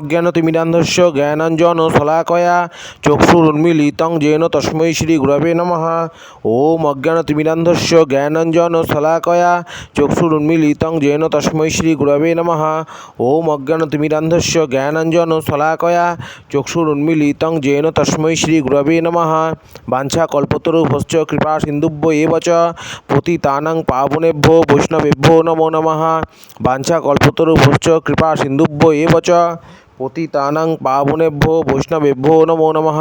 অজ্ঞানতিমিরান্ধস্য জ্ঞানাঞ্জন শলাকয়া চক্ষুরুন্মিলিতং gen তস্মৈ Shri গুরবে নম। ওম অজ্ঞানতিমিরান্ধস্য জ্ঞানাঞ্জন শলাকয়া চক্ষুরুন্মিলিতং gen তস্মৈ Shri গুরবে নম। ওম অজ্ঞানতিমিরান্ধস্য জ্ঞানাঞ্জন শলাকয়া চক্ষুরুন্মিলিতং gen তস্মৈ Shri গুরবে নম। বাঞ্ছা কল্পতরুভশ্চ কৃপা সিন্ধুভ্য এবচ পতিতানাং পাবনেভ্য বৈষ্ণবেভ্যো নমো নম। বাঞ্ছা কল্পতরুভশ্চ কৃপা সিন্ধুভ্য এবচ পতিতানাং পাবনেভ্যো বৈষ্ণবেভ্যো নমো নমঃ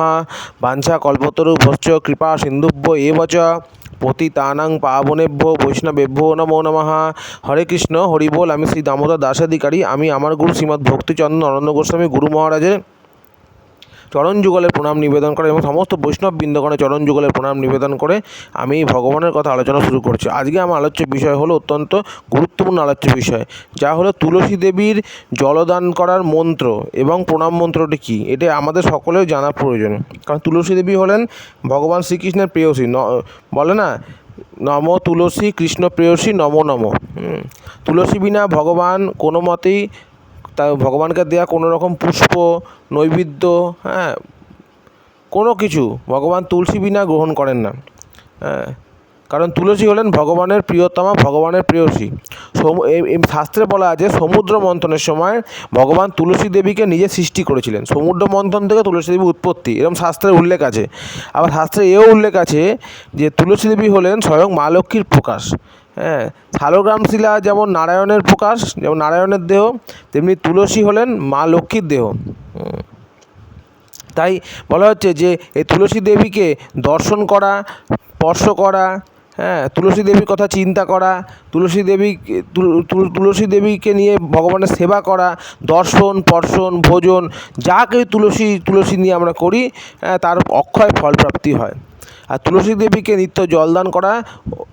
বাঞ্ছা কল্পতরুভশ্চ কৃপা সিন্ধুভ্য এব চ পতিতানাং পাবনেভ্যো বৈষ্ণবেভ্যো নমো নমঃ হরে কৃষ্ণ হরি বল আমি শ্রী দামোদর দাসাধিকারী আমি আমার গুরু শ্রীমৎ ভক্তিচন্দ্র নরেন্দ্র গোস্বামী গুরু মহারাজের চরণ যুগলের প্রণাম নিবেদন করে এবং সমস্ত বৈষ্ণব বৃন্দগণের চরণ যুগলের প্রণাম নিবেদন করে আমি ভগবানের কথা আলোচনা শুরু করছি। আজকে আমার আলোচ্য বিষয় হলো অত্যন্ত গুরুত্বপূর্ণ আলোচ্য বিষয়, যা হলো তুলসী দেবীর জলদান করার মন্ত্র এবং প্রণাম মন্ত্রটি কী? এটা আমাদের সকলের জানা প্রয়োজন। কারণ তুলসী দেবী হলেন ভগবান শ্রীকৃষ্ণের প্রেয়সী। বলে না, নম তুলসী কৃষ্ণ প্রেয়সী, নম নম। তুলসী বিনা ভগবান কোনো মতেই তা ভগবানকে দেওয়া কোনো রকম পুষ্প, নৈবেদ্য হ্যাঁ কোনো কিছু ভগবান তুলসী বিনা গ্রহণ করেন না। হ্যাঁ কারণ তুলসী হলেন ভগবানের প্রিয়তমা, ভগবানের প্রেয়সী। শাস্ত্রে বলা আছে, সমুদ্র মন্থনের সময় ভগবান তুলসী দেবীকে নিজে সৃষ্টি করেছিলেন। সমুদ্র মন্থন থেকে তুলসী দেবী উৎপত্তি এরকম শাস্ত্রের উল্লেখ আছে। আবার শাস্ত্রে এও উল্লেখ আছে যে তুলসী দেবী হলেন স্বয়ং মা লক্ষ্মীর প্রকাশ। হ্যাঁ শালগ্রাম শিলা যেমন নারায়ণের প্রকাশ যেমন নারায়ণের দেহ তেমনি তুলসী হলেন মা লক্ষ্মীর দেহ। তাই বলা হচ্ছে যে এই তুলসী দেবীকে দর্শন করা স্পর্শ করা হ্যাঁ তুলসী দেবীর কথা চিন্তা করা তুলসী দেবী তুল- তুল- তুলসী দেবীকে নিয়ে ভগবানের সেবা করা দর্শন পর্শন ভোজন যা কেউ তুলসী তুলসী নিয়ে আমরা করি হ্যাঁ, তার অক্ষয় ফলপ্রাপ্তি হয়। আর তুলসী দেবীকে নিত্য জলদান করা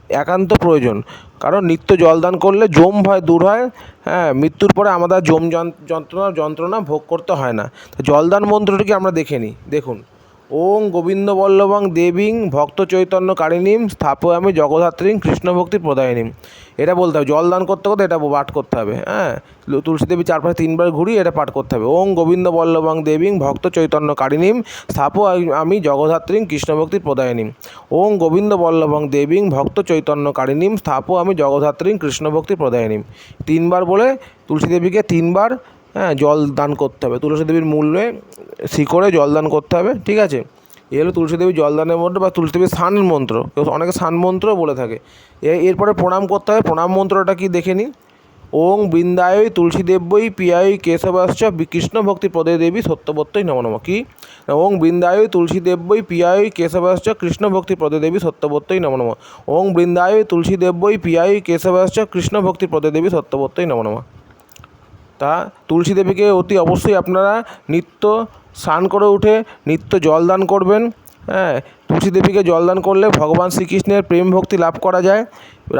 একান্ত প্রয়োজন। কারণ নিত্য জলদান করলে জম ভয় দূর হয় হ্যাঁ মৃত্যুর পরে আমাদের জম যন- যন্ত্রণা যন্ত্রণা ভোগ করতে হয় না। জলদান মন্ত্রটিকে আমরা দেখে নিই। দেখুন। ওং গোবিন্দ বল্লভং দেবীং ভক্ত চৈতন্য কারিণীম স্থাপয়ামি জগধাত্রীং কৃষ্ণ ভক্তি প্রদায়িনীম। এটা বলতে হবে জল দান করতে করতে এটা পাঠ করতে হবে হ্যাঁ? তুলসী দেবী চারপাশে তিনবার ঘুরি এটা পাঠ করতে হবে। ওং গোবিন্দ বল্লভং দেবীং ভক্ত চৈতন্য কারিণীম স্থাপ আমি জগধাত্রীং কৃষ্ণ ভক্তি প্রদায়িনীম। ওং গোবিন্দ বল্লভং দেবীং ভক্ত চৈতন্য কারিণীম স্থাপ আমি জগধাত্রীং কৃষ্ণ ভক্তি প্রদায়িনীম। তিনবার বলে, তুলসী দেবীকে তিনবার হ্যাঁ জল দান করতে হবে। তুলসী দেবীর মূল্যে শিকড়ে জল দান করতে হবে, ঠিক আছে? এ হলো তুলসী দেবীর জলদানের মন্ত্র বা তুলসী দেবীর স্নান মন্ত্র। অনেকে স্নান মন্ত্রও বলে থাকে। এরপরে প্রণাম করতে হবে। প্রণাম মন্ত্রটা কি দেখে নিই? ওং বৃন্দায়ই তুলসী দেব্যই পিয়াই কেশবাশ্চ কৃষ্ণ ভক্তি পদে দেবী সত্যবত্যই নম নম। কি? ওং বৃন্দায়ই তুলসী দেব্যই পিয়াই কেশবাশ্চ কৃষ্ণ ভক্তি পদে দেবী সত্যবত্যই নম নম। ওং বৃন্দায়ই তুলসী দেব্যই পিয়াই কেশবাশ্চ কৃষ্ণ ভক্তি পদে দেবী সত্যবত্যই নম নম। তা তুলসী দেবীকে অতি অবশ্যই আপনারা নিত্য স্নান করে উঠে, নিত্য জলদান করবেন। হ্যাঁ তুলসী দেবীকে জলদান করলে ভগবান শ্রীকৃষ্ণের প্রেম ভক্তি লাভ করা যায়,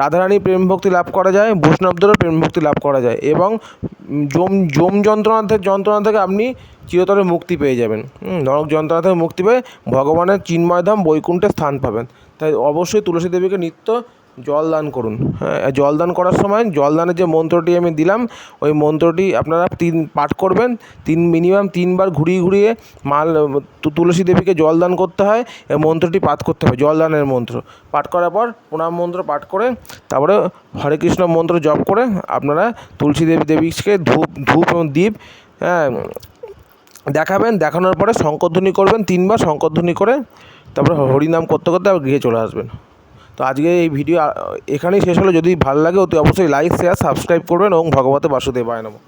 রাধারানীর প্রেম ভক্তি লাভ করা যায়, বৈষ্ণবদেরও প্রেম ভক্তি লাভ করা যায় এবং জম জম যন্ত্রণা থেকে যন্ত্রণা থেকে আপনি চিরতরে মুক্তি পেয়ে যাবেন। নরক যন্ত্রণা থেকে মুক্তি পেয়ে ভগবানের চিন্ময়ধাম বৈকুণ্ঠে স্থান পাবেন। তাই অবশ্যই তুলসী দেবীকে নিত্য জল দান করুন। হ্যাঁ জল দান করার সময় জলদানের যে মন্ত্রটি আমি দিলাম, ওই মন্ত্রটি আপনারা তিন, পাঠ করবেন। তিন মিনিমাম তিনবার ঘুরিয়ে ঘুরিয়ে মাল তুলসী দেবীকে জল দান করতে হয় এই মন্ত্রটি পাঠ করতে হবে, জলদানের মন্ত্র। পাঠ করার পর প্রণাম মন্ত্র পাঠ করে, তারপরে হরে কৃষ্ণ মন্ত্র জপ করে আপনারা তুলসী দেবী, দেবীকে ধূপ ধূপ এবং দ্বীপ হ্যাঁ দেখাবেন, দেখানোর পরে শঙ্করধ্বনি করবেন তিনবার, শঙ্করধ্বনি করে তারপরে হরিনাম করতে করতে আবার গৃহে চলে আসবেন। তো আজকে এই ভিডিও এখানেই শেষ হলো। যদি ভালো লাগে, অতি অবশ্যই লাইক শেয়ার সাবস্ক্রাইব করবেন এবং ভগবতে বাসুদেবায় নমঃ